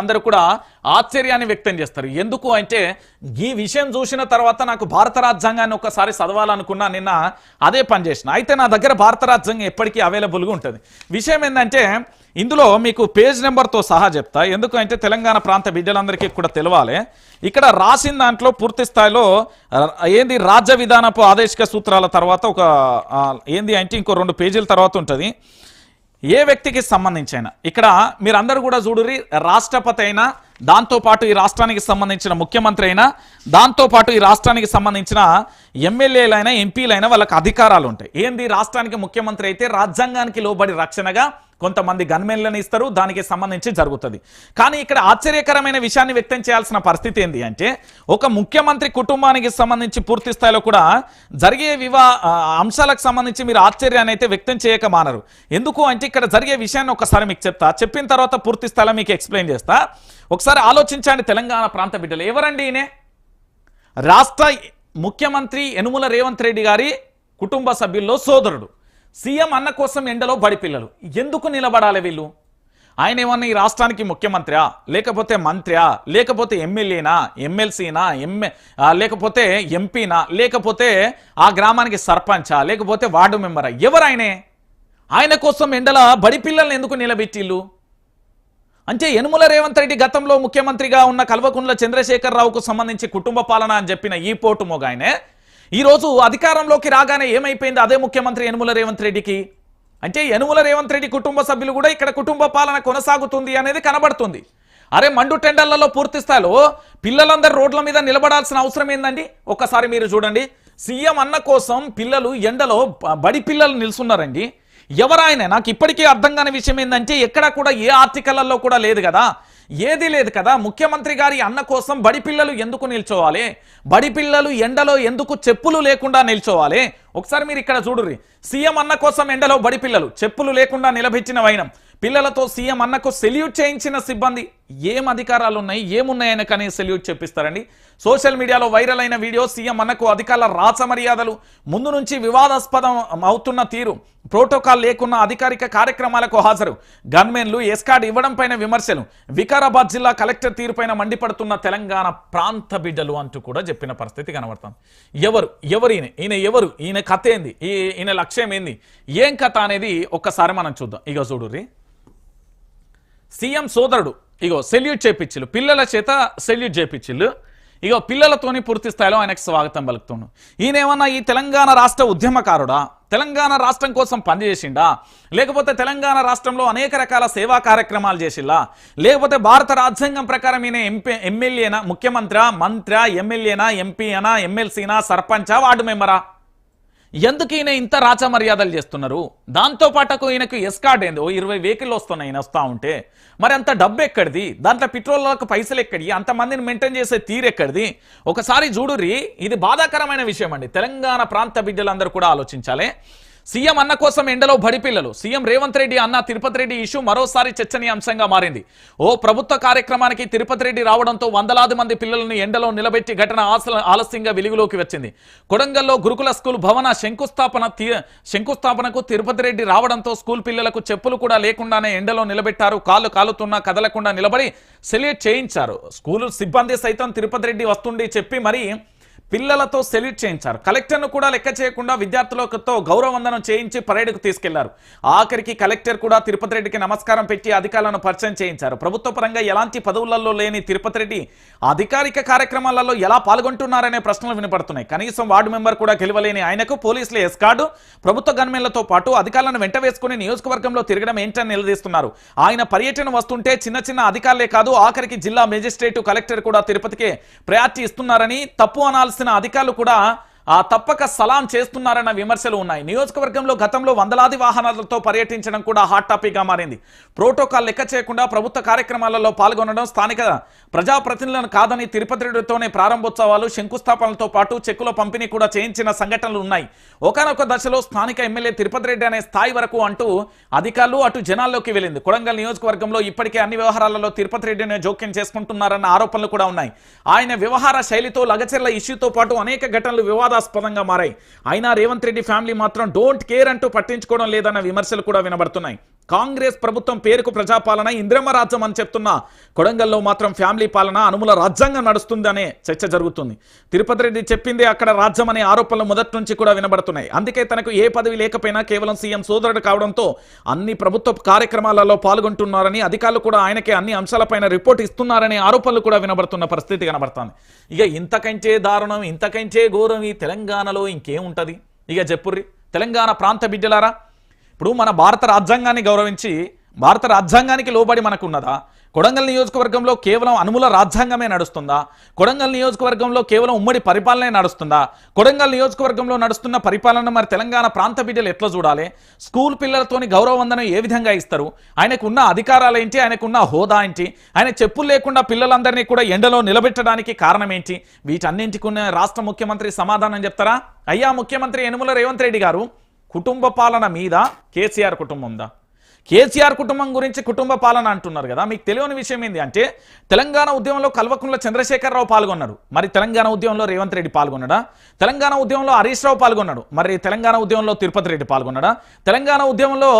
అందరూ కూడా ఆశ్చర్యాన్ని వ్యక్తం చేస్తారు. ఎందుకు అంటే ఈ విషయం చూసిన తర్వాత నాకు భారత రాజ్యాంగాన్ని ఒకసారి చదవాలనుకున్నా నిన్న అదే పని చేసిన. అయితే నా దగ్గర భారత రాజ్యాంగం ఎప్పటికీ అవైలబుల్గా ఉంటుంది. విషయం ఏంటంటే ఇందులో మీకు పేజ్ నెంబర్తో సహా చెప్తా. ఎందుకు అంటే తెలంగాణ ప్రాంత బిడ్డలందరికీ కూడా తెలవాలి. ఇక్కడ రాసిన దాంట్లో పూర్తి స్థాయిలో ఏంది రాజ్య విధానపు ఆదేశిక సూత్రాల తర్వాత ఒక ఏంది అంటే ఇంకో రెండు పేజీల తర్వాత ఉంటుంది. ఏ వ్యక్తికి సంబంధించిన. ఇక్కడ మీరందరూ కూడా చూడురి రాష్ట్రపతి అయినా దాంతోపాటు ఈ రాష్ట్రానికి సంబంధించిన ముఖ్యమంత్రి అయినా దాంతోపాటు ఈ రాష్ట్రానికి సంబంధించిన ఎమ్మెల్యేలైనా ఎంపీలైనా వాళ్ళకి అధికారాలు ఉంటాయి ఏంది? రాష్ట్రానికి ముఖ్యమంత్రి అయితే రాజ్యాంగానికి లోబడి రక్షణగా కొంతమంది గన్మెన్లను ఇస్తారు దానికి సంబంధించి జరుగుతుంది. కానీ ఇక్కడ ఆశ్చర్యకరమైన విషయాన్ని వ్యక్తం చేయాల్సిన పరిస్థితి ఏంటి అంటే ఒక ముఖ్యమంత్రి కుటుంబానికి సంబంధించి పూర్తి స్థాయిలో కూడా జరిగే వివా అంశాలకు సంబంధించి మీరు ఆశ్చర్యాన్ని అయితే వ్యక్తం చేయక మానరు. ఎందుకు అంటే ఇక్కడ జరిగే విషయాన్ని ఒకసారి మీకు చెప్తా. చెప్పిన తర్వాత పూర్తి స్థాయిలో మీకు ఎక్స్ప్లెయిన్ చేస్తా. ఒకసారి ఆలోచించండి తెలంగాణ ప్రాంత బిడ్డలు. ఎవరండి ఈయనే? రాష్ట్ర ముఖ్యమంత్రి యనుమల రేవంత్ రెడ్డి గారి కుటుంబ సభ్యుల్లో సోదరుడు. సీఎం అన్న కోసం ఎండలో బడి పిల్లలు. ఎందుకు నిలబడాలి వీళ్ళు? ఆయన ఏమన్నా ఈ రాష్ట్రానికి ముఖ్యమంత్రియా? లేకపోతే మంత్రియా? లేకపోతే ఎమ్మెల్యేనా? ఎమ్మెల్సీనా? ఎమ్మె లేకపోతే ఎంపీనా? లేకపోతే ఆ గ్రామానికి సర్పంచా? లేకపోతే వార్డు మెంబరా? ఎవరు ఆయనే ఆయన కోసం ఎండల బడి పిల్లల్ని ఎందుకు నిలబెట్టిళ్ళు అంటే యనుమల రేవంత్ రెడ్డి గతంలో ముఖ్యమంత్రిగా ఉన్న కల్వకుంట్ల చంద్రశేఖరరావుకు సంబంధించి కుటుంబ పాలన అని చెప్పిన ఈ పోటు మొగాయనే ఈరోజు అధికారంలోకి రాగానే ఏమైపోయింది? అదే ముఖ్యమంత్రి యనుమల రేవంత్ రెడ్డికి. అంటే యనుమల రేవంత్ రెడ్డి కుటుంబ సభ్యులు కూడా ఇక్కడ కుటుంబ పాలన కొనసాగుతుంది అనేది కనబడుతుంది. అరే మండు టెండర్లలో పూర్తి స్థాయిలో పిల్లలందరూ రోడ్ల మీద నిలబడాల్సిన అవసరం ఏందండి? ఒక్కసారి మీరు చూడండి. సీఎం అన్న కోసం పిల్లలు ఎండలో బడి పిల్లలు నిల్చున్నారండి ఎవరాయన? నాకు ఇప్పటికీ అర్థం కాని విషయం ఏంటంటే ఎక్కడా కూడా ఏ ఆర్టికల్లో కూడా లేదు కదా. ఏది లేదు కదా. ముఖ్యమంత్రి గారి అన్న కోసం బడి పిల్లలు ఎందుకు నిల్చోవాలి? బడి పిల్లలు ఎండలో ఎందుకు చెప్పులు లేకుండా నిల్చోవాలి? ఒకసారి మీరు ఇక్కడ చూడుర్రి. సీఎం అన్న కోసం ఎండలో బడి పిల్లలు చెప్పులు లేకుండా నిలబెచ్చిన వైనం. పిల్లలతో సీఎం అన్నకు సెల్యూట్ చేయించిన సిబ్బంది ఏం అధికారాలు ఉన్నాయి ఏమున్నాయని కానీ సెల్యూట్ చెప్పిస్తారండి. సోషల్ మీడియాలో వైరల్ అయిన వీడియో సీఎం అన్నకు అధికారుల రాచ మర్యాదలు ముందు నుంచి వివాదాస్పదం అవుతున్న తీరు. ప్రోటోకాల్ లేకున్న అధికారిక కార్యక్రమాలకు హాజరు. గన్మెన్లు ఎస్కార్డ్ ఇవ్వడంపైన విమర్శలు. వికారాబాద్ జిల్లా కలెక్టర్ తీరుపైన మండిపడుతున్న తెలంగాణ ప్రాంత బిడ్డలు అంటూ కూడా చెప్పిన పరిస్థితి కనబడుతుంది. ఎవరు ఎవరు ఈయన ఈయన ఎవరు ఈయన కథ ఏంది ఈ ఈయన లక్ష్యం ఏంది ఏం కథ అనేది ఒక్కసారి మనం చూద్దాం. ఇక చూడు సీఎం సోదరుడు ఇగో సెల్యూట్ చేపించిల్లు పిల్లల చేత సెల్యూట్ చేపించిల్లు ఇగో పిల్లలతోని పూర్తి స్థాయిలో ఆయనకు స్వాగతం పలుకుతుండు. ఈయనేమన్నా ఈ తెలంగాణ రాష్ట్ర ఉద్యమకారుడా? తెలంగాణ రాష్ట్రం కోసం పనిచేసిండా? లేకపోతే తెలంగాణ రాష్ట్రంలో అనేక రకాల సేవా కార్యక్రమాలు చేసిల్లా? లేకపోతే భారత రాజ్యాంగం ప్రకారం ఈయన ఎంపీ ఎమ్మెల్యేనా ముఖ్యమంత్రి మంత్రి ఎమ్మెల్యేనా ఎంపీనా ఎమ్మెల్సీనా సర్పంచా వార్డు మెంబరా? ఎందుకు ఈయన ఇంత రాచ మర్యాదలు చేస్తున్నారు? దాంతో పాటకు ఈయనకు ఎస్కార్డ్ ఏంది? ఓ ఇరవై వెహికల్ వస్తున్నాయి ఈయన వస్తా ఉంటే. మరి అంత డబ్బు ఎక్కడిది? దాంట్లో పెట్రోల్లకు పైసలు ఎక్కడి అంతమందిని మెయింటైన్ చేసే తీరు ఎక్కడిది? ఒకసారి చూడుర్రి ఇది బాధాకరమైన విషయం అండి. తెలంగాణ ప్రాంత బిడ్డలందరూ కూడా ఆలోచించాలి. సీఎం అన్న కోసం ఎండలో బడి పిల్లలు. సీఎం రేవంత్ రెడ్డి అన్న తిరుపతి రెడ్డి ఇష్యూ మరోసారి చర్చనీయాంశంగా మారింది. ఓ ప్రభుత్వ కార్యక్రమానికి తిరుపతి రెడ్డి రావడంతో వందలాది మంది పిల్లలను ఎండలో నిలబెట్టి ఘటన ఆలస్యంగా వెలుగులోకి వచ్చింది. కొడంగల్లో గురుకుల స్కూల్ భవన శంకుస్థాపన శంకుస్థాపనకు తిరుపతి రెడ్డి రావడంతో స్కూల్ పిల్లలకు చెప్పులు కూడా లేకుండానే ఎండలో నిలబెట్టారు. కాళ్ళు కాలుతున్నా కదలకుండా నిలబడి సెల్యూట్ చేయించారు. స్కూలు సిబ్బంది సైతం తిరుపతి రెడ్డి వస్తుండి చెప్పి మరి పిల్లలతో సెల్యూట్ చేయించారు. కలెక్టర్ను కూడా లెక్క చేయకుండా విద్యార్థులతో గౌరవవందనం చేయించి పరేడ్కు తీసుకెళ్ళారు. ఆఖరికి కలెక్టర్ కూడా తిరుపతి రెడ్డికి నమస్కారం పెట్టి అధికారులను పరిచయం చేయించారు. ప్రభుత్వ పరంగా ఎలాంటి పదవులలో లేని తిరుపతి రెడ్డి అధికారిక కార్యక్రమాలలో ఎలా పాల్గొంటున్నారనే ప్రశ్నలు వినపడుతున్నాయి. కనీసం వార్డు మెంబర్ కూడా గెలవలేని ఆయనకు పోలీసులు ఎస్కార్డు ప్రభుత్వ గన్మెన్లతో పాటు అధికారులను వెంట వేసుకుని నియోజకవర్గంలో తిరగడం ఏంటని నిలదీస్తున్నారు. ఆయన పర్యటన వస్తుంటే చిన్న చిన్న అధికారులే కాదు ఆఖరికి జిల్లా మేజిస్ట్రేట్ కలెక్టర్ కూడా తిరుపతికి ప్రయారిటీ ఇస్తున్నారని తప్పు అనాల్సిన అధికారులు కూడా తప్పక సలాం చేస్తున్నారన్న విమర్శలు ఉన్నాయి. నియోజకవర్గంలో గతంలో వందలాది వాహనాలతో పర్యటించడం కూడా హాట్ టాపిక్గా మారింది. ప్రోటోకాల్ లెక్క చేయకుండా ప్రభుత్వ కార్యక్రమాలలో పాల్గొనడం స్థానిక ప్రజాప్రతినిధులను కాదని తిరుపతి రెడ్డితోనే ప్రారంభోత్సవాలు శంకుస్థాపనలతో పాటు చెక్కుల పంపిణీ కూడా చేయించిన సంఘటనలు ఉన్నాయి. ఒకనొక దశలో స్థానిక ఎమ్మెల్యే తిరుపతి రెడ్డి అనే స్థాయి వరకు అంటూ అధికారులు అటు జనాల్లోకి వెళ్ళింది. కొడంగల్ నియోజకవర్గంలో ఇప్పటికే అన్ని వ్యవహారాలలో తిరుపతి రెడ్డిని జోక్యం చేసుకుంటున్నారన్న ఆరోపణలు కూడా ఉన్నాయి. ఆయన వ్యవహార శైలితో లగచెర్ల ఇష్యూతో పాటు అనేక ఘటనలు వివాదాస్పదంగా మారాయి. అయినా రేవంత్ రెడ్డి ఫ్యామిలీ మాత్రం డోంట్ కేర్ అంటూ పట్టించుకోవడం లేదన్న విమర్శలు కూడా వినబడుతున్నాయి. కాంగ్రెస్ ప్రభుత్వం పేరుకు ప్రజాపాలన ఇంద్రమ్మ రాజ్యం అని చెప్తున్న కొడంగల్లో మాత్రం ఫ్యామిలీ పాలన అనుముల రాజ్యాంగం నడుస్తుందనే చర్చ జరుగుతుంది. తిరుపతి రెడ్డి చెప్పింది అక్కడ రాజ్యం అనే ఆరోపణలు మొదటి నుంచి కూడా వినబడుతున్నాయి. అందుకే తనకు ఏ పదవి లేకపోయినా కేవలం సీఎం సోదరుడు కావడంతో అన్ని ప్రభుత్వ కార్యక్రమాలలో పాల్గొంటున్నారని అధికారులు కూడా ఆయనకే అన్ని అంశాలపైన రిపోర్ట్ ఇస్తున్నారనే ఆరోపణలు కూడా వినబడుతున్న పరిస్థితి కనబడుతుంది. ఇక ఇంతకంచే దారుణం ఇంతకంచే ఘోరం ఈ తెలంగాణలో ఇంకేముంటుంది? ఇక చెప్పుర్రి తెలంగాణ ప్రాంత బిడ్డలారా ఇప్పుడు మన భారత రాజ్యాంగాన్ని గౌరవించి భారత రాజ్యాంగానికి లోబడి మనకు ఉన్నదా కొడంగల్ నియోజకవర్గంలో కేవలం అనుముల రాజ్యాంగమే నడుస్తుందా? కొడంగల్ నియోజకవర్గంలో కేవలం ఉమ్మడి పరిపాలనే నడుస్తుందా? కొడంగల్ నియోజకవర్గంలో నడుస్తున్న పరిపాలన మరి తెలంగాణ ప్రాంత బిడ్డలు ఎట్లా చూడాలి? స్కూల్ పిల్లలతోని గౌరవ వందనం ఏ విధంగా ఇస్తారు? ఆయనకు ఉన్న అధికారాలు ఏంటి? ఆయనకు ఉన్న హోదా ఏంటి? ఆయన చెప్పులు లేకుండా పిల్లలందరినీ కూడా ఎండలో నిలబెట్టడానికి కారణం ఏంటి? వీటన్నింటికి రాష్ట్ర ముఖ్యమంత్రి సమాధానం చెప్తారా? అయ్యా ముఖ్యమంత్రి యనుమల రేవంత్ రెడ్డి గారు కుటుంబ పాలన మీద కేసీఆర్ కుటుంబం ఉందా? కేసీఆర్ కుటుంబం గురించి కుటుంబ పాలన అంటున్నారు కదా. మీకు తెలియని విషయం ఏంది అంటే తెలంగాణ ఉద్యమంలో కల్వకుంట్ల చంద్రశేఖరరావు పాల్గొన్నారు. మరి తెలంగాణ ఉద్యమంలో రేవంత్ రెడ్డి పాల్గొన్నాడా? తెలంగాణ ఉద్యమంలో హరీష్ రావు పాల్గొన్నాడు. మరి తెలంగాణ ఉద్యమంలో తిరుపతి రెడ్డి పాల్గొన్నాడా? తెలంగాణ ఉద్యమంలో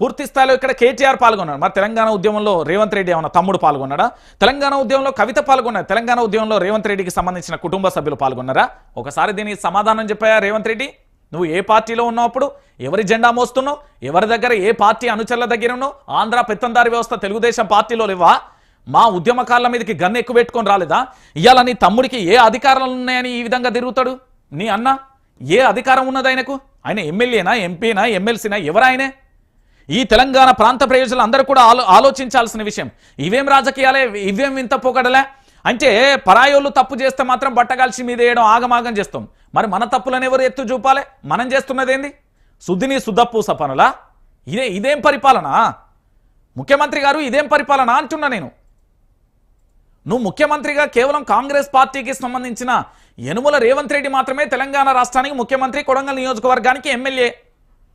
పూర్తి స్థాయిలో ఇక్కడ కేటీఆర్ పాల్గొన్నాడు. మరి తెలంగాణ ఉద్యమంలో రేవంత్ రెడ్డి ఏమన్నా తమ్ముడు పాల్గొన్నాడా? తెలంగాణ ఉద్యమంలో కవిత పాల్గొన్నారు తెలంగాణ ఉద్యమంలో రేవంత్ రెడ్డికి సంబంధించిన కుటుంబ సభ్యులు పాల్గొన్నారా? ఒకసారి దీనికి సమాధానం చెప్పాయా రేవంత్ రెడ్డి? నువ్వు ఏ పార్టీలో ఉన్నప్పుడు ఎవరి జెండా మోస్తున్నావు? ఎవరి దగ్గర ఏ పార్టీ అనుచరుల దగ్గర ఉన్నావు? ఆంధ్ర పెత్తందారి వ్యవస్థ తెలుగుదేశం పార్టీలో లేవా? మా ఉద్యమకాల మీదకి గన్ను ఎక్కువ పెట్టుకొని రాలేదా? ఇవాళ నీ తమ్ముడికి ఏ అధికారాలు ఉన్నాయని ఈ విధంగా తిరుగుతాడు? నీ అన్న ఏ అధికారం ఉన్నది ఆయనకు? ఆయన ఎమ్మెల్యేనా ఎంపీనా ఎమ్మెల్సీనా? ఎవరాయనే? ఈ తెలంగాణ ప్రాంత ప్రయోజనాలు అందరూ కూడా ఆలో ఆలోచించాల్సిన విషయం. ఇవేం రాజకీయాలే? ఇవేం వింత పోకడలే? అంటే పరాయోళ్ళు తప్పు చేస్తే మాత్రం బట్టగాల్చి మీద వేయడం ఆగమాగం చేస్తాం. మరి మన తప్పులను ఎవరు ఎత్తు చూపాలి? మనం చేస్తున్నది ఏంది శుద్ధిని శుద్ధపూస పనులా? ఇదే ఇదేం పరిపాలన? ముఖ్యమంత్రి గారు ఇదేం పరిపాలన అంటున్నా నేను. నువ్వు ముఖ్యమంత్రిగా కేవలం కాంగ్రెస్ పార్టీకి సంబంధించిన యనుమల రేవంత్ రెడ్డి మాత్రమే తెలంగాణ రాష్ట్రానికి ముఖ్యమంత్రి కొడంగల్ నియోజకవర్గానికి ఎమ్మెల్యే.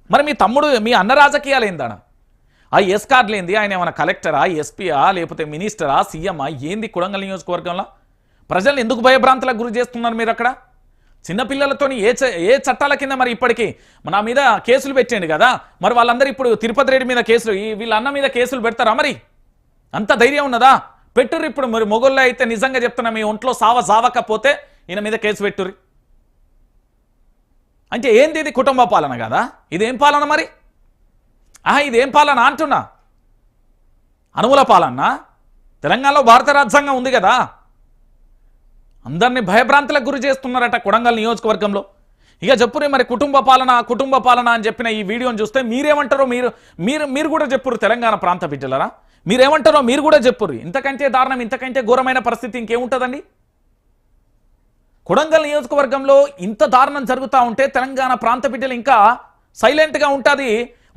మరి మీ తమ్ముడు మీ అన్న రాజకీయాలు ఏందాడా? ఆ ఎస్ కార్డులు ఏంది ఆయన ఏమైనా కలెక్టరా ఎస్పీయా లేకపోతే మినిస్టరా సీఎంఆ ఏంది కొడంగల్ నియోజకవర్గంలో? ప్రజల్ని ఎందుకు భయభ్రాంతులకు గురి చేస్తున్నారు మీరు అక్కడ చిన్నపిల్లలతోని ఏ చ- ఏ చట్టాల కింద మరి ఇప్పటికీ? నా మీద కేసులు పెట్టండి కదా. మరి వాళ్ళందరూ ఇప్పుడు తిరుపతి రెడ్డి మీద కేసులు వీళ్ళ అన్న మీద కేసులు పెడతారా మరి? అంత ధైర్యం ఉన్నదా? పెట్టుర్రు ఇప్పుడు మరి మొగోళ్ళు అయితే నిజంగా చెప్తున్నా మీ ఒంట్లో సావ సావకపోతే ఈయన మీద కేసు పెట్టుర్రి. అంటే ఏంది ఇది కుటుంబ పాలన కదా? ఇదేం పాలన మరి? ఆహా ఇదేం పాలన అంటున్నా? అనుమూల పాలన తెలంగాణలో భారత రాజ్యాంగం ఉంది కదా. అందరినీ భయభ్రాంతులకు గురి చేస్తున్నారట కొడంగల్ నియోజకవర్గంలో. ఇక చెప్పురే మరి కుటుంబ పాలన కుటుంబ పాలన అని చెప్పిన ఈ వీడియోని చూస్తే మీరేమంటారో మీరు మీరు మీరు కూడా చెప్పురు తెలంగాణ ప్రాంత బిడ్డలరా? మీరేమంటారో మీరు కూడా చెప్పురు ఇంతకంటే దారుణం ఇంతకంటే ఘోరమైన పరిస్థితి ఇంకేముంటుందండి? కొడంగల్ నియోజకవర్గంలో ఇంత దారుణం జరుగుతూ ఉంటే తెలంగాణ ప్రాంత బిడ్డలు ఇంకా సైలెంట్గా ఉంటుంది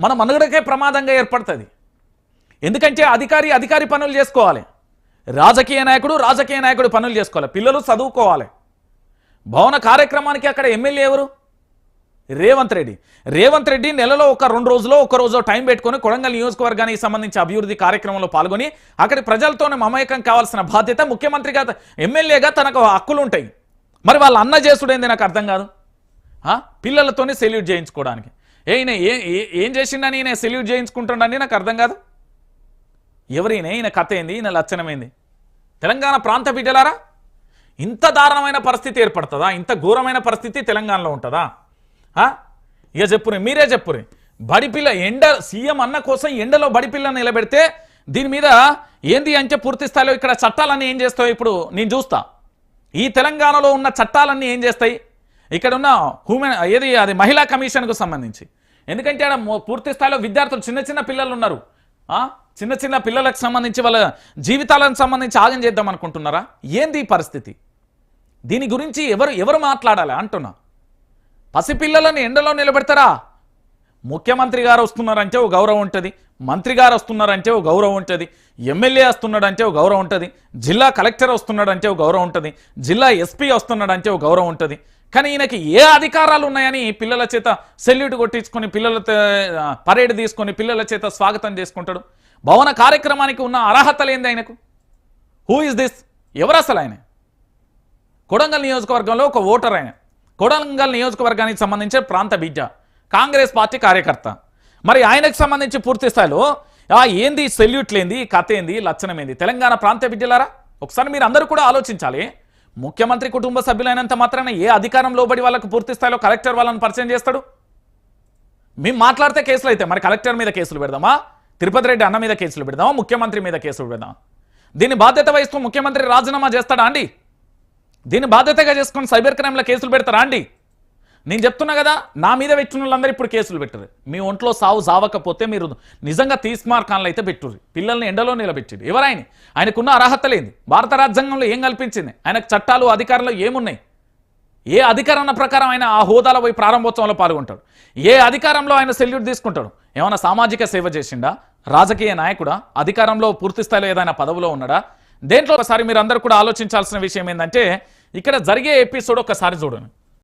మన మనుగడకే ప్రమాదంగా ఏర్పడుతుంది. ఎందుకంటే అధికారి అధికారి పనులు చేసుకోవాలి. రాజకీయ నాయకుడు రాజకీయ నాయకుడు పనులు చేసుకోవాలి. పిల్లలు చదువుకోవాలి. భవన కార్యక్రమానికి అక్కడ ఎమ్మెల్యే ఎవరు? రేవంత్ రెడ్డి. రేవంత్ రెడ్డి నెలలో ఒక రెండు రోజులో ఒక రోజు టైం పెట్టుకొని కొడంగల్ నియోజకవర్గానికి సంబంధించి అభివృద్ధి కార్యక్రమంలో పాల్గొని అక్కడి ప్రజలతోనే మమేకం కావాల్సిన బాధ్యత ముఖ్యమంత్రిగా ఎమ్మెల్యేగా తనకు హక్కులు ఉంటాయి మరి వాళ్ళ అన్న చేసుడేంది నాకు అర్థం కాదు. పిల్లలతోనే సెల్యూట్ చేయించుకోవడానికి. ఏ ఈయన ఏ ఏ- ఏం చేసిండని ఈయన సెల్యూట్ చేయించుకుంటుండని నాకు అర్థం కాదు. ఎవరైనా ఈయన? కథ ఏంది? ఈయన లక్షణమైంది తెలంగాణ ప్రాంత బిడ్డలారా ఇంత దారుణమైన పరిస్థితి ఏర్పడుతుందా? ఇంత ఘోరమైన పరిస్థితి తెలంగాణలో ఉంటుందా? ఆ? ఇక చెప్పురే మీరే చెప్పురే. బడిపిల్ల ఎండ సీఎం అన్న కోసం ఎండలో బడిపిల్ల నిలబెడితే దీని మీద ఏంది అంటే పూర్తి స్థాయిలో ఇక్కడ చట్టాలన్నీ ఏం చేస్తావు ఇప్పుడు? నేను చూస్తా. ఈ తెలంగాణలో ఉన్న చట్టాలన్నీ ఏం చేస్తాయి? ఇక్కడ ఉన్న హ్యూమెన్ ఏది అది మహిళా కమిషన్కు సంబంధించి. ఎందుకంటే ఆడ పూర్తి స్థాయిలో విద్యార్థులు చిన్న చిన్న పిల్లలు ఉన్నారు. చిన్న చిన్న పిల్లలకు సంబంధించి వాళ్ళ జీవితాలకు సంబంధించి ఆగం చేద్దాం అనుకుంటున్నారా? ఏంది ఈ పరిస్థితి? దీని గురించి ఎవరు ఎవరు మాట్లాడాలి? అంటున్నా. పసిపిల్లలను ఎండలో నిలబెడతారా? ముఖ్యమంత్రి గారు వస్తున్నారంటే ఓ గౌరవం ఉంటుంది మంత్రి గారు వస్తున్నారంటే ఓ గౌరవం ఉంటుంది ఎమ్మెల్యే వస్తున్నాడంటే ఓ గౌరవం ఉంటుంది జిల్లా కలెక్టర్ వస్తున్నాడంటే ఓ గౌరవం ఉంటుంది జిల్లా ఎస్పీ వస్తున్నాడంటే ఓ గౌరవం ఉంటుంది. కానీ ఈయనకి ఏ అధికారాలు ఉన్నాయని పిల్లల చేత సెల్యూట్ కొట్టించుకొని పిల్లల పరేడ్ తీసుకొని పిల్లల చేత స్వాగతం చేసుకుంటాడు. భవన కార్యక్రమానికి ఉన్న అర్హత లేనిది ఆయనకు. హూ ఇస్ దిస్ ఎవరు అసలు ఆయన? కొడంగల్ నియోజకవర్గంలో ఒక ఓటర్ ఆయన. కొడంగల్ నియోజకవర్గానికి సంబంధించిన ప్రాంత బిడ్డ కాంగ్రెస్ పార్టీ కార్యకర్త. మరి ఆయనకు సంబంధించి పూర్తి స్థాయిలో ఏంది సెల్యూట్ లేంది కథ ఏంది లక్షణం ఏంది? తెలంగాణ ప్రాంత బిడ్డలారా? ఒకసారి మీరు అందరూ కూడా ఆలోచించాలి. ముఖ్యమంత్రి కుటుంబ సభ్యులైనంత మాత్రాన ఏ అధికారం లోబడి వాళ్ళకు పూర్తి స్థాయిలో కలెక్టర్ వాళ్ళని పరిచయం చేస్తాడు? మేము మాట్లాడితే కేసులు అయితే మరి కలెక్టర్ మీద కేసులు పెడదామా? తిరుపతి రెడ్డి అన్న మీద కేసులు పెడదామా? ముఖ్యమంత్రి మీద కేసులు పెడదామా? దీన్ని బాధ్యత వహిస్తూ ముఖ్యమంత్రి రాజీనామా చేస్తాడా అండి? దీన్ని బాధ్యతగా చేసుకుని సైబర్ క్రైమ్లో కేసులు పెడతారా అండి? నేను చెప్తున్నా కదా నా మీద పెట్టిన వాళ్ళందరూ ఇప్పుడు కేసులు పెట్టరు. మీ ఒంట్లో సావు సావకపోతే మీరు నిజంగా తీస్మార్కాన్లు అయితే పెట్టుర్రి. పిల్లల్ని ఎండలో నిలబెట్టిడు ఎవరాయన? ఆయనకున్న అర్హత లేని భారత రాజ్యాంగంలో ఏం కల్పించింది? ఆయనకు చట్టాలు అధికారంలో ఏమున్నాయి? ఏ అధికారణ ప్రకారం ఆయన ఆ హోదాలో పోయి ప్రారంభోత్సవంలో పాల్గొంటాడు? ఏ అధికారంలో ఆయన సెల్యూట్ తీసుకుంటాడు? ఏమైనా సామాజిక సేవ చేసిండా? రాజకీయ నాయకుడా? అధికారంలో పూర్తి స్థాయిలో ఏదైనా పదవిలో ఉన్నాడా? దేంట్లో ఒకసారి మీరు అందరూ కూడా ఆలోచించాల్సిన విషయం ఏంటంటే ఇక్కడ జరిగే ఎపిసోడ్ ఒకసారి చూడండి.